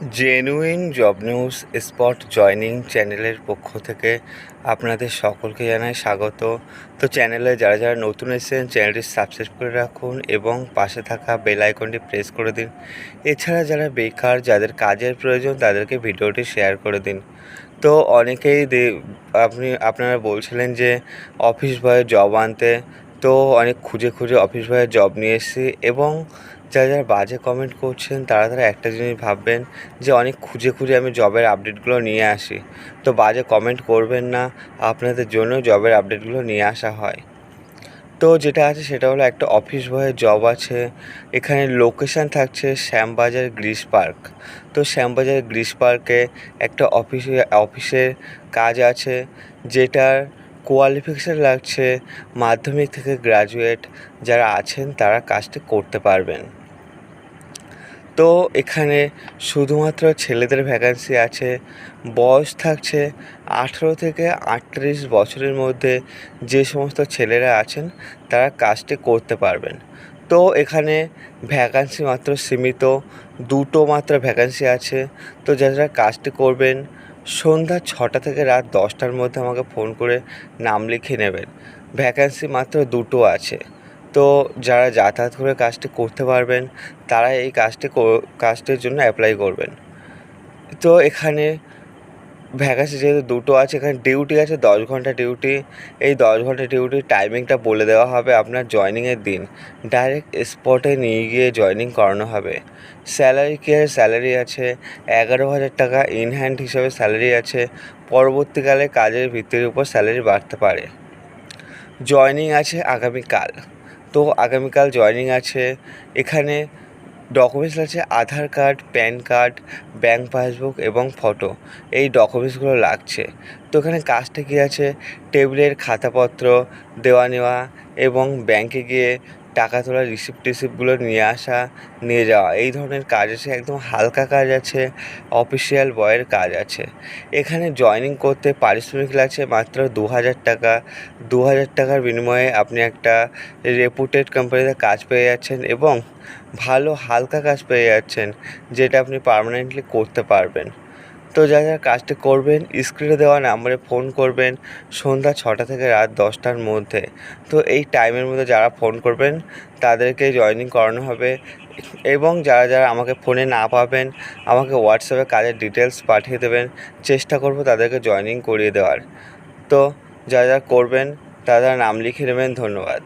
Genuine job news spot joining চ্যানেলের পক্ষ থেকে আপনাদের সকলকে জানাই স্বাগত। তো চ্যানেলে যারা যারা নতুন এসেছেন চ্যানেলটি সাবস্ক্রাইব করে রাখুন এবং পাশে থাকা বেল আইকনটি প্রেস করে দিন। এছাড়া যারা বেকার, যাদের কাজের প্রয়োজন, তাদেরকে ভিডিওটি শেয়ার করে দিন। তো অনেকেই আপনি, আপনারা বলছিলেন যে অফিস বয়ে জব আনতে। তো অনেক খুঁজে খুঁজে অফিস বয়ে জব নিয়ে এসেছি এবং যারা যারা বাজে কমেন্ট করছেন, তারা তারা একটা জিনিস ভাববেন যে অনেক খুঁজে খুঁজে আমি জবের আপডেটগুলো নিয়ে আসি। তো বাজে কমেন্ট করবেন না, আপনাদের জন্য জবের আপডেটগুলো নিয়ে আসা হয়। তো যেটা আছে সেটা হলো একটা অফিস বয়ের জব আছে, এখানে লোকেশান থাকছে শ্যামবাজার গ্রিস পার্ক। তো শ্যামবাজার গ্রিস পার্কে একটা অফিসে অফিসের কাজ আছে, যেটার কোয়ালিফিকেশান লাগছে মাধ্যমিক থেকে গ্র্যাজুয়েট যারা আছেন তারা কাজটি করতে পারবেন। তো এখানে শুধুমাত্র ছেলেদের ভ্যাকান্সি আছে। বয়স থাকছে আঠেরো থেকে আটত্রিশ বছরের মধ্যে যে সমস্ত ছেলেরা আছেন, তারা কাজটি করতে পারবেন। তো এখানে ভ্যাকান্সি মাত্র সীমিত, দুটো মাত্র ভ্যাকান্সি আছে। তো যারা কাজটি করবেন, সন্ধ্যা ছটা থেকে রাত দশটার মধ্যে আমাকে ফোন করে নাম লিখে নেবেন। ভ্যাকান্সি মাত্র দুটো আছে। তো যারা যাতায়াত করে কাজটি করতে পারবেন, তারা এই কাজটি কাজটির জন্য অ্যাপ্লাই করবেন। তো এখানে ভ্যাকান্সি যেহেতু দুটো আছে, এখানে ডিউটি আছে, দশ ঘণ্টা ডিউটি এই দশ ঘণ্টা ডিউটির টাইমিংটা বলে দেওয়া হবে আপনার জয়নিংয়ের দিন। ডাইরেক্ট স্পটে নিয়ে গিয়ে জয়নিং করানো হবে। স্যালারি কি আছে স্যালারি আছে, এগারো হাজার টাকা ইন হ্যান্ড হিসাবে স্যালারি আছে। পরবর্তীকালে কাজের ভিত্তির উপর স্যালারি বাড়তে পারে। জয়নিং আছে আগামীকাল। তো আগামীকাল জয়নিং আছে। এখানে ডকুমেন্টস আছে, Aadhaar card, PAN card bank passbook এবং ফটো এই ডকুমেন্টসগুলো লাগছে। তো এখানে কাজটা কী আছে? টেবিলের খাতাপত্র, দেওয়া নেওয়া এবং ব্যাংকে গিয়ে টাকা তোলার রিসিপ্ট টিসিপ্টগুলো নিয়ে আসা, নিয়ে যাওয়া। এই ধরনের কাজ আছে, একদম হালকা কাজ আছে অফিসিয়াল বয়ের কাজ আছে। এখানে জয়েনিং করতে পারিশ্রমিক লাগছে মাত্র দু হাজার টাকা। দু হাজার টাকার বিনিময়ে আপনি একটা রেপুটেড কোম্পানিতে কাজ পেয়ে যাচ্ছেন এবং ভালো হালকা কাজ পেয়ে যাচ্ছেন, যেটা আপনি পার্মানেন্টলি করতে পারবেন। তো যা যা কাজটি করবেন স্ক্রিনে দেওয়া নাম্বারে ফোন করবেন সন্ধ্যা ছটা থেকে রাত দশটার মধ্যে। তো এই টাইমের মধ্যে যারা ফোন করবেন, তাদেরকে জয়েনিং করানো হবে এবং যারা যারা আমাকে ফোনে না পাবেন, আমাকে হোয়াটসঅ্যাপে কাজের ডিটেলস পাঠিয়ে দেবেন, চেষ্টা করব তাদেরকে জয়েনিং করিয়ে দেওয়ার। তো যা যা করবেন, তারা নাম লিখে নেবেন, ধন্যবাদ।